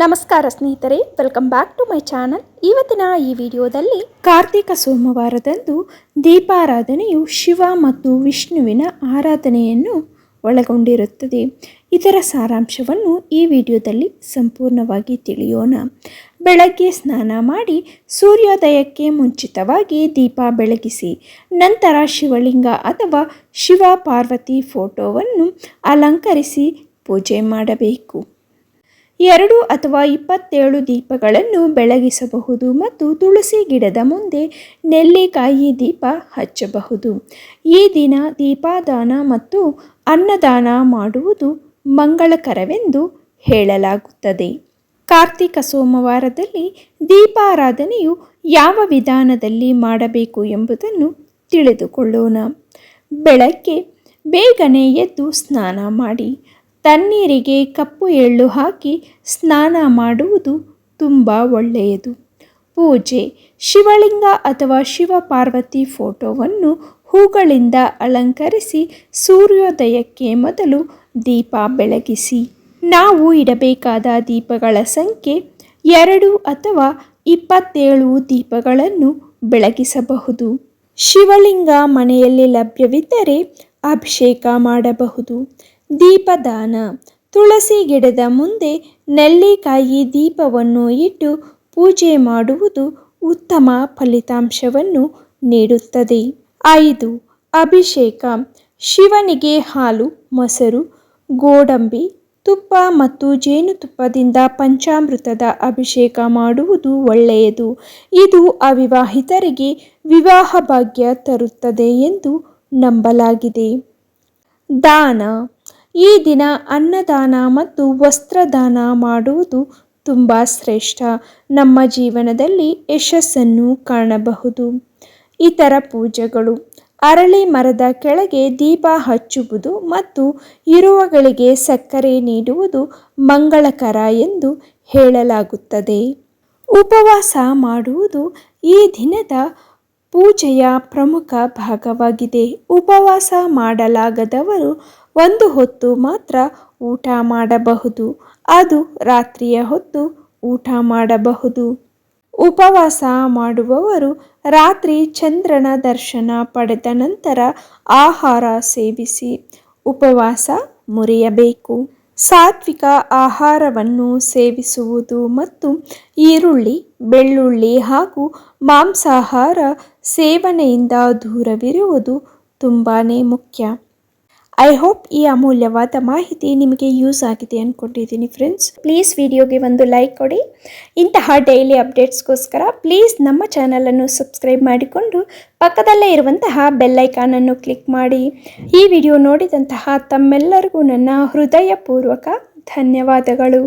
ನಮಸ್ಕಾರ ಸ್ನೇಹಿತರೆ welcome back to my channel ಇವತ್ತಿನ ಈ ವಿಡಿಯೋದಲ್ಲಿ ಕಾರ್ತಿಕ ಸೋಮವಾರದಂದು ದೀಪಾರಾಧನೆಯು ಶಿವ ಮತ್ತು ವಿಷ್ಣುವಿನ ಆರಾಧನೆಯನ್ನು ಒಳಗೊಂಡಿರುತ್ತದೆ. ಇದರ ಸಾರಾಂಶವನ್ನು ಈ ವಿಡಿಯೋದಲ್ಲಿ ಸಂಪೂರ್ಣವಾಗಿ ತಿಳಿಯೋಣ. ಬೆಳಗ್ಗೆ ಸ್ನಾನ ಮಾಡಿ ಸೂರ್ಯೋದಯಕ್ಕೆ ಮುಂಚಿತವಾಗಿ ದೀಪ ಬೆಳಗಿಸಿ, ನಂತರ ಶಿವಲಿಂಗ ಅಥವಾ ಶಿವ ಪಾರ್ವತಿ ಫೋಟೋವನ್ನು ಅಲಂಕರಿಸಿ ಪೂಜೆ ಮಾಡಬೇಕು. ಎರಡು ಅಥವಾ ಇಪ್ಪತ್ತೇಳು ದೀಪಗಳನ್ನು ಬೆಳಗಿಸಬಹುದು ಮತ್ತು ತುಳಸಿ ಗಿಡದ ಮುಂದೆ ನೆಲ್ಲಿಕಾಯಿ ದೀಪ ಹಚ್ಚಬಹುದು. ಈ ದಿನ ದೀಪಾದಾನ ಮತ್ತು ಅನ್ನದಾನ ಮಾಡುವುದು ಮಂಗಳಕರವೆಂದು ಹೇಳಲಾಗುತ್ತದೆ. ಕಾರ್ತಿಕ ಸೋಮವಾರದಲ್ಲಿ ದೀಪಾರಾಧನೆಯು ಯಾವ ವಿಧಾನದಲ್ಲಿ ಮಾಡಬೇಕು ಎಂಬುದನ್ನು ತಿಳಿದುಕೊಳ್ಳೋಣ. ಬೆಳಗ್ಗೆ ಬೇಗನೆ ಎದ್ದು ಸ್ನಾನ ಮಾಡಿ ತಣ್ಣೀರಿಗೆ ಕಪ್ಪು ಎಳ್ಳು ಹಾಕಿ ಸ್ನಾನ ಮಾಡುವುದು ತುಂಬ ಒಳ್ಳೆಯದು. ಪೂಜೆ, ಶಿವಲಿಂಗ ಅಥವಾ ಶಿವ ಪಾರ್ವತಿ ಫೋಟೋವನ್ನು ಹೂಗಳಿಂದ ಅಲಂಕರಿಸಿ ಸೂರ್ಯೋದಯಕ್ಕೆ ಮೊದಲು ದೀಪ ಬೆಳಗಿಸಿ. ನಾವು ಇಡಬೇಕಾದ ದೀಪಗಳ ಸಂಖ್ಯೆ ಎರಡು ಅಥವಾ ಇಪ್ಪತ್ತೇಳು ದೀಪಗಳನ್ನು ಬೆಳಗಿಸಬಹುದು. ಶಿವಲಿಂಗ ಮನೆಯಲ್ಲಿ ಲಭ್ಯವಿದ್ದರೆ ಅಭಿಷೇಕ ಮಾಡಬಹುದು. ದೀಪದಾನ. ತುಳಸಿ ಗಿಡದ ಮುಂದೆ ನೆಲ್ಲಿಕಾಯಿ ದೀಪವನ್ನು ಇಟ್ಟು ಪೂಜೆ ಮಾಡುವುದು ಉತ್ತಮ ಫಲಿತಾಂಶವನ್ನು ನೀಡುತ್ತದೆ. ಐದು. ಅಭಿಷೇಕ. ಶಿವನಿಗೆ ಹಾಲು, ಮೊಸರು, ಗೋಡಂಬಿ, ತುಪ್ಪ ಮತ್ತು ಜೇನುತುಪ್ಪದಿಂದ ಪಂಚಾಮೃತದ ಅಭಿಷೇಕ ಮಾಡುವುದು ಒಳ್ಳೆಯದು. ಇದು ಅವಿವಾಹಿತರಿಗೆ ವಿವಾಹ ಭಾಗ್ಯ ತರುತ್ತದೆ ಎಂದು ನಂಬಲಾಗಿದೆ. ದಾನ. ಈ ದಿನ ಅನ್ನದಾನ ಮತ್ತು ವಸ್ತ್ರದಾನ ಮಾಡುವುದು ತುಂಬ ಶ್ರೇಷ್ಠ. ನಮ್ಮ ಜೀವನದಲ್ಲಿ ಯಶಸ್ಸನ್ನು ಕಾಣಬಹುದು. ಇತರ ಪೂಜೆಗಳು. ಅರಳಿ ಮರದ ಕೆಳಗೆ ದೀಪ ಹಚ್ಚುವುದು ಮತ್ತು ಇರುವಗಳಿಗೆ ಸಕ್ಕರೆ ನೀಡುವುದು ಮಂಗಳಕರ ಎಂದು ಹೇಳಲಾಗುತ್ತದೆ. ಉಪವಾಸ ಮಾಡುವುದು ಈ ದಿನದ ಪೂಜೆಯ ಪ್ರಮುಖ ಭಾಗವಾಗಿದೆ. ಉಪವಾಸ ಮಾಡಲಾಗದವರು ಒಂದು ಹೊತ್ತು ಮಾತ್ರ ಊಟ ಮಾಡಬಹುದು. ಅದು ರಾತ್ರಿಯ ಹೊತ್ತು ಊಟ ಮಾಡಬಹುದು. ಉಪವಾಸ ಮಾಡುವವರು ರಾತ್ರಿ ಚಂದ್ರನ ದರ್ಶನ ಪಡೆದ ನಂತರ ಆಹಾರ ಸೇವಿಸಿ ಉಪವಾಸ ಮುರಿಯಬೇಕು. ಸಾತ್ವಿಕ ಆಹಾರವನ್ನು ಸೇವಿಸುವುದು ಮತ್ತು ಈರುಳ್ಳಿ ಬೆಳ್ಳುಳ್ಳಿ ಹಾಗೂ ಮಾಂಸಾಹಾರ ಸೇವನೆಯಿಂದ ದೂರವಿರುವುದು ತುಂಬಾ ಮುಖ್ಯ. ಐ ಹೋಪ್ ಈ ಅಮೂಲ್ಯವಾದ ಮಾಹಿತಿ ನಿಮಗೆ ಯೂಸ್ ಆಗಿದೆ ಅಂದ್ಕೊಂಡಿದ್ದೀನಿ ಫ್ರೆಂಡ್ಸ್ ಪ್ಲೀಸ್ ವಿಡಿಯೋಗೆ ಒಂದು ಲೈಕ್ ಕೊಡಿ. ಇಂತಹ ಡೈಲಿ ಅಪ್ಡೇಟ್ಸ್ಗೋಸ್ಕರ ಪ್ಲೀಸ್ ನಮ್ಮ ಚಾನಲನ್ನು ಸಬ್ಸ್ಕ್ರೈಬ್ ಮಾಡಿಕೊಂಡು ಪಕ್ಕದಲ್ಲೇ ಇರುವಂತಹ ಬೆಲ್ಲೈಕಾನನ್ನು ಕ್ಲಿಕ್ ಮಾಡಿ. ಈ ವಿಡಿಯೋ ನೋಡಿದಂತಹ ತಮ್ಮೆಲ್ಲರಿಗೂ ನನ್ನ ಹೃದಯಪೂರ್ವಕ ಧನ್ಯವಾದಗಳು.